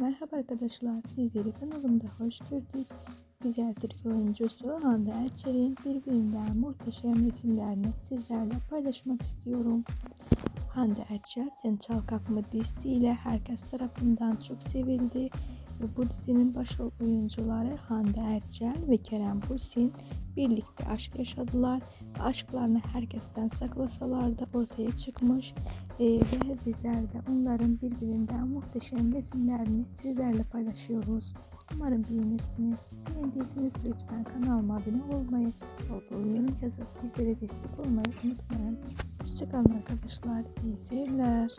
Merhaba arkadaşlar, sizleri kanalımda hoş gördük. Güzel Türk oyuncusu Hande Erçel'in birbirinden muhteşem resimlerini sizlerle paylaşmak istiyorum. Hande Erçel Sen Çal Kalkma dizisiyle herkes tarafından çok sevildi. Ve bu dizinin başrol oyuncuları Hande Erçel ve Kerem Bürsin birlikte aşk yaşadılar. Ve aşklarını herkesten saklasalar da ortaya çıkmış. Ee, ve bizler de onların birbirinden muhteşem resimlerini sizlerle paylaşıyoruz. Umarım beğenirsiniz. Beğendiyseniz lütfen kanalıma abone olmayı, bol yorum yazıp bizlere destek olmayı unutmayın. Hoşçakalın arkadaşlar. İyi seyirler.